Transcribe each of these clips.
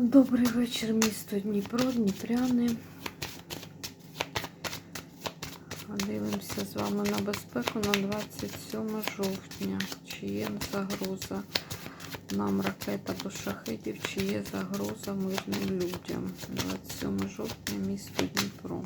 Добрий вечір, місто Дніпро, Дніпряни. Дивимося з вами на безпеку на 27 жовтня. Чи є загроза нам ракета до шахетів, чи є загроза мирним людям. 27 жовтня, місто Дніпро.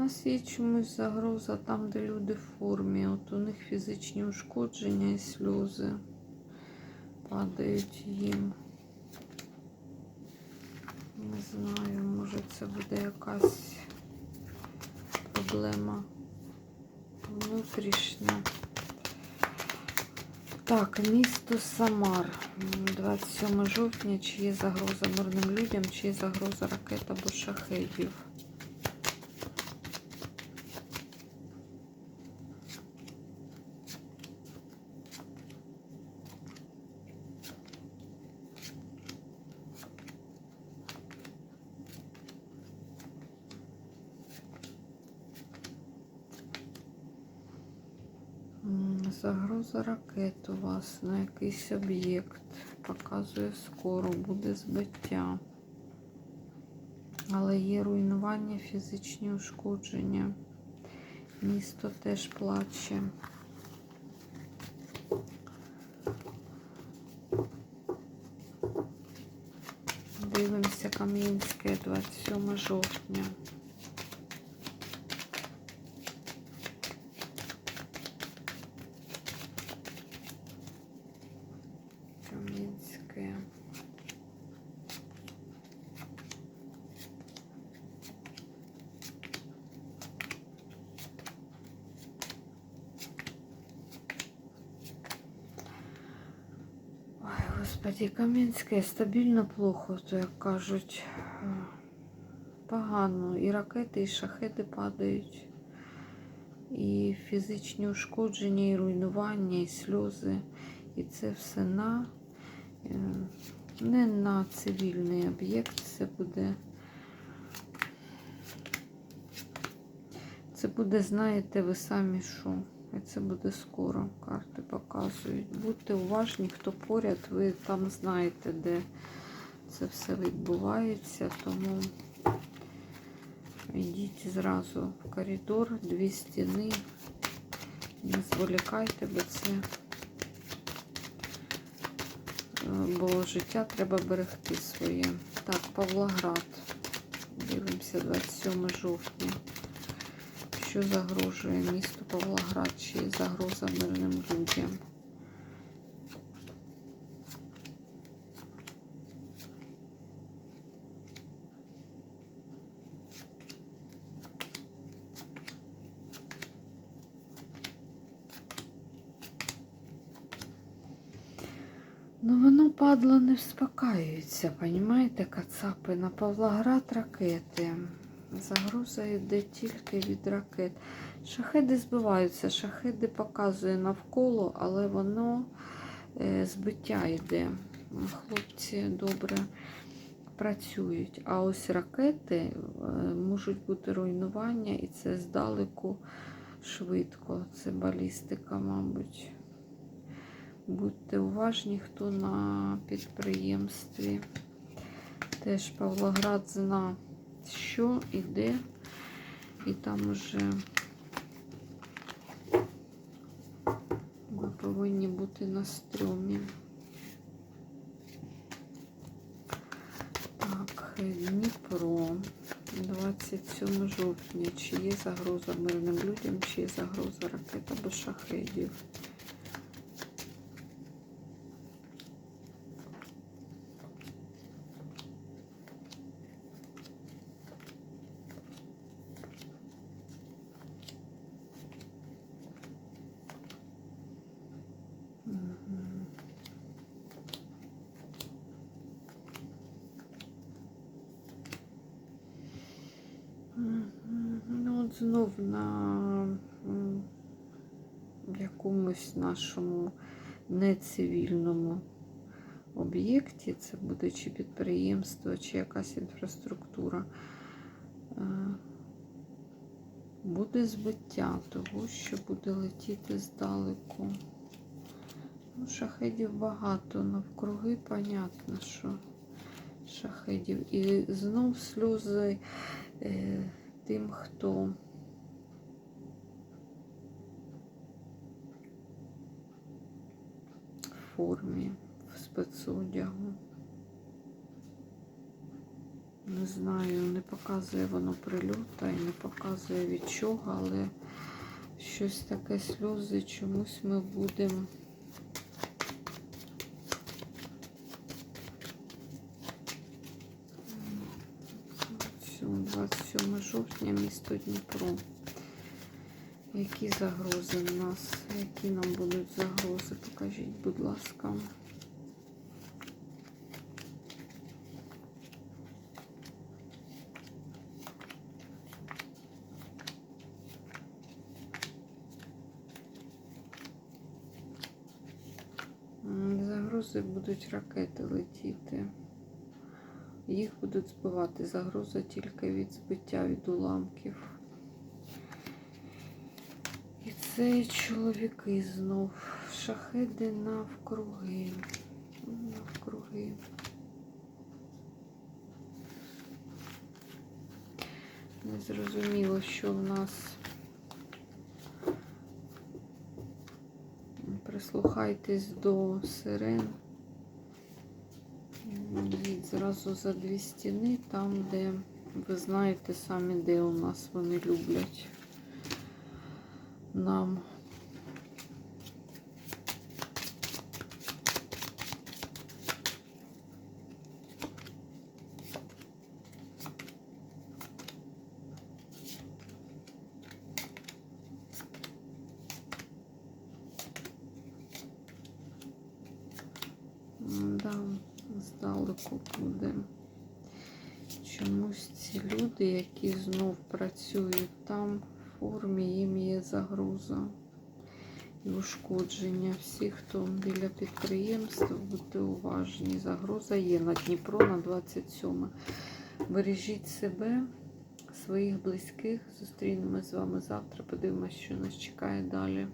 Нас є чомусь загроза там, де люди в формі. От у них фізичні ушкодження і сльози падають їм. Не знаю, може це буде якась проблема внутрішня. Так, місто Самар. 27 жовтня. Чи є загроза мирним людям, чи є загроза ракет або шахедів. Загроза ракет у вас на якийсь об'єкт. Показує скоро, буде збиття. Але є руйнування, фізичні ушкодження. Місто теж плаче. Дивимося Кам'янське 27 жовтня. Кам'янське. Ой, господи, Кам'янське стабільно плохо, то як кажуть. Е, Погано. І ракети, і шахети падають. І фізичні ушкодження, і руйнування, і сльози. І це все на е, не на цивільний об'єкт, це буде. Це буде, знаєте, ви самі що. І це буде скоро. Карти показують. Будьте уважні, хто поряд, ви там знаєте, де це все відбувається. Тому йдіть зразу в коридор, дві стіни. Не зволікайте, бо це. Е, Бо життя треба берегти своє. Так, Павлоград. Дивимося 27 жовтня. Що загрожує місту Павлоград? Чи загроза мирним людям? Ну, воно падло не вспокаюється, понімаєте, кацапи на Павлоград ракети. Загроза йде тільки від ракет. Шахеди збиваються, шахеди показує навколо, але воно е, збиття йде. Хлопці добре працюють. А ось ракети е, можуть бути руйнування, і це здалеку швидко. Це балістика, мабуть. Будьте уважні, хто на підприємстві. Теж Павлоград зна, що іде, і там уже ви повинні бути на стрьомі. Так, Дніпро, 27 жовтня. Чи є загроза мирним людям, чи є загроза ракет або шахедів? Знов на якомусь нашому нецивільному об'єкті, це буде чи підприємство, чи якась інфраструктура, е, буде збиття того, що буде летіти здалеку. Ну, шахедів багато навкруги, понятно, що шахедів. І знов сльози е, тим, хто в формі, в спецодягу. Не знаю, не показує воно прильота і не показує від чого, але щось таке сльози чомусь ми будемо. 27 жовтня, місто Дніпро. Які загрози в нас? Які нам будуть загрози? Покажіть, будь ласка. Загрози будуть ракети летіти. Їх будуть збивати. Загроза тільки від збиття від уламків. І це чоловіки знов. Шахеди навкруги. Навкруги. Не зрозуміло, що в нас. Прислухайтесь до сирен. Зразу за дві стіни, там, де ви знаєте самі, де у нас вони люблять нам. Да, здалеку буде. Чомусь ці люди, які знов працюють там в формі, їм є загроза і ушкодження. Всі, хто біля підприємств, будьте уважні. Загроза є на Дніпро на 27. Бережіть себе, своїх близьких. Зустрінемось з вами завтра. Подивимось, що нас чекає далі.